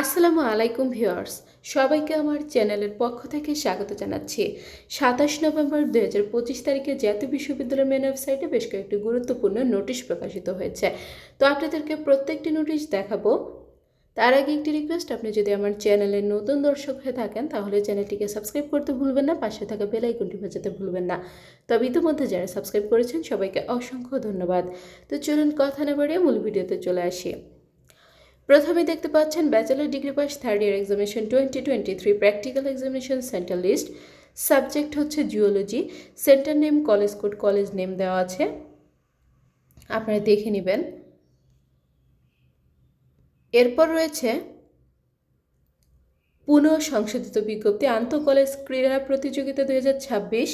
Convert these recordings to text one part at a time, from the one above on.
আসসালামু আলাইকুম ভিউয়ার্স, সবাইকে আমার চ্যানেলের পক্ষ থেকে স্বাগত জানাচ্ছি। সাতাশ নভেম্বর দু হাজার পঁচিশ তারিখে জাতীয় বিশ্ববিদ্যালয়ের মেন ওয়েবসাইটে বেশ কয়েকটি গুরুত্বপূর্ণ নোটিশ প্রকাশিত হয়েছে। তো আপনাদেরকে প্রত্যেকটি নোটিশ দেখাবো। তার আগে একটি রিকোয়েস্ট, আপনি যদি আমার চ্যানেলের নতুন দর্শক হয়ে থাকেন, তাহলে চ্যানেলটিকে সাবস্ক্রাইব করতে ভুলবেন না, পাশে থাকা বেল আইকনটি বাজাতে ভুলবেন না। তবে ইতিমধ্যে যারা সাবস্ক্রাইব করেছেন, সবাইকে অসংখ্য ধন্যবাদ। তো চলুন কথা না বাড়িয়ে মূল ভিডিওতে চলে আসি। প্রথমে দেখতে পাচ্ছেন bachelor degree pass third year examination twenty twenty three practical examination centre list subject হচ্ছে geology centre name college code college name দেওয়া আছে। আপনারা দেখে নেবেন। এরপর রয়েছে পুনঃ সংশোধিত বিজ্ঞপ্তি আন্তঃ কলেজ ক্রীড়া প্রতিযোগিতা দু হাজার ছাব্বিশ।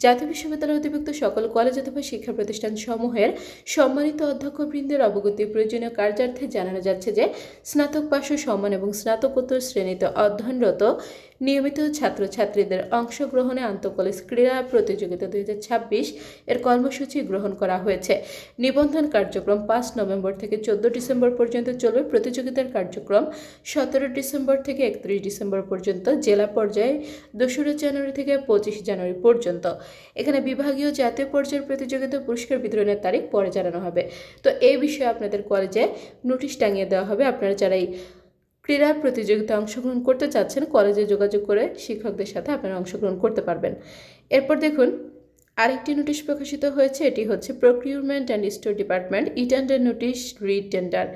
জাতীয় বিশ্ববিদ্যালয় অধিভুক্ত সকল কলেজ অথবা শিক্ষা প্রতিষ্ঠান সমূহের সম্মানিত অধ্যক্ষবৃন্দের অবগতি প্রয়োজনীয় কার্যার্থে জানানো যাচ্ছে যে, স্নাতক পার্শ্ব সম্মান এবং স্নাতকোত্তর শ্রেণীতে অধ্যয়নরত নিয়মিত ছাত্রছাত্রীদের অংশগ্রহণে আন্তঃকলেজ ক্রীড়া প্রতিযোগিতা দুই হাজার ছাব্বিশ এর কর্মসূচি গ্রহণ করা হয়েছে। নিবন্ধন কার্যক্রম পাঁচ নভেম্বর থেকে চোদ্দ ডিসেম্বর পর্যন্ত চলবে। প্রতিযোগিতার কার্যক্রম সতেরো ডিসেম্বর থেকে একত্রিশ ডিসেম্বর পর্যন্ত, জেলা পর্যায়ে দোসরা জানুয়ারি থেকে পঁচিশ জানুয়ারি পর্যন্ত। এখানে বিভাগীয় জাতীয় পর্যায়ের প্রতিযোগিতা পুরস্কার বিতরণের তারিখ পরে জানানো হবে। তো এই বিষয়ে আপনাদের কলেজে নোটিশ টাঙিয়ে দেওয়া হবে। আপনারা যারা এই ক্রীড়া প্রতিযোগিতায় অংশগ্রহণ করতে চাচ্ছেন, কলেজে যোগাযোগ করে শিক্ষকদের সাথে আপনারা অংশগ্রহণ করতে পারবেন। এরপর দেখুন, আরেকটি নোটিশ প্রকাশিত হয়েছে, এটি হচ্ছে procurement and store department E tender notice read tender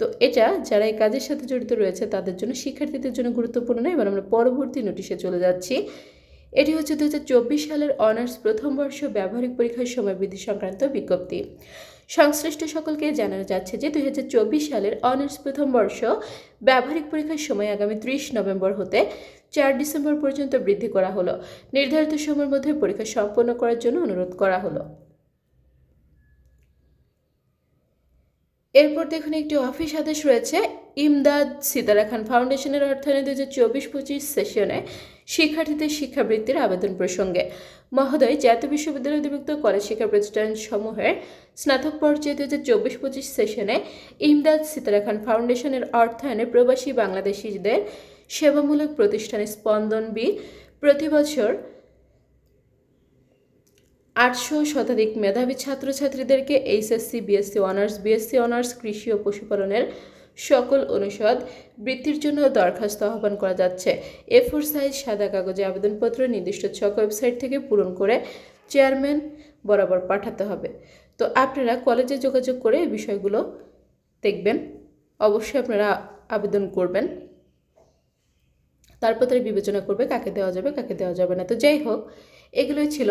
তো এটা যারা এই কাজের সাথে জড়িত রয়েছে, তাদের জন্য শিক্ষার্থীদের জন্য গুরুত্বপূর্ণ এবার আমরা পরবর্তী নোটিশে চলে যাচ্ছি। এটি হচ্ছে দু হাজার চব্বিশ সালের অনার্স প্রথম বর্ষ ব্যবহারিক পরীক্ষার সময় বৃদ্ধি সংক্রান্ত বিজ্ঞপ্তি। সংশ্লিষ্ট সকলকে জানানো যাচ্ছে যে দু হাজার চব্বিশ সালের অনার্স প্রথম বর্ষ ব্যবহারিক পরীক্ষার সময় আগামী ত্রিশ নভেম্বর হতে চার ডিসেম্বর পর্যন্ত বৃদ্ধি করা হলো। নির্ধারিত সময়ের মধ্যে পরীক্ষা সম্পন্ন করার জন্য অনুরোধ করা হলো। এরপর দেখুন একটি অফিস আদেশ রয়েছে, ইমদাদ সিতারা খান ফাউন্ডেশনের অর্থায়নে দু হাজার চব্বিশ পঁচিশ সেশনে শিক্ষার্থীদের শিক্ষাবৃত্তির আবেদন প্রসঙ্গে। মহোদয়, জাতীয় বিশ্ববিদ্যালয় অধিভুক্ত কলেজ শিক্ষা প্রতিষ্ঠান সমূহের স্নাতক পর্যায়ে দু হাজার চব্বিশ পঁচিশ সেশনে ইমদাদ সিতারা খান ফাউন্ডেশনের অর্থায়নে প্রবাসী বাংলাদেশিদের সেবামূলক প্রতিষ্ঠানে স্পন্দন বি প্রতি বছর আটশো শতাধিক মেধাবী ছাত্রছাত্রীদেরকে HSC, BSc honours BSc honours, কৃষি ও পশুপালনের সকল অনুষদ বৃত্তির জন্য দরখাস্ত আহ্বান করা যাচ্ছে। এ ফোর সাইজ সাদা কাগজে আবেদনপত্র, নির্দিষ্ট ছক ওয়েবসাইট থেকে পূরণ করে চেয়ারম্যান বরাবর পাঠাতে হবে। তো আপনারা কলেজে যোগাযোগ করে এই বিষয়গুলো দেখবেন। অবশ্যই আপনারা আবেদন করবেন। তারপর তারা বিবেচনা করবে কাকে দেওয়া যাবে, কাকে দেওয়া যাবে না। তো যাই হোক, এগুলোই ছিল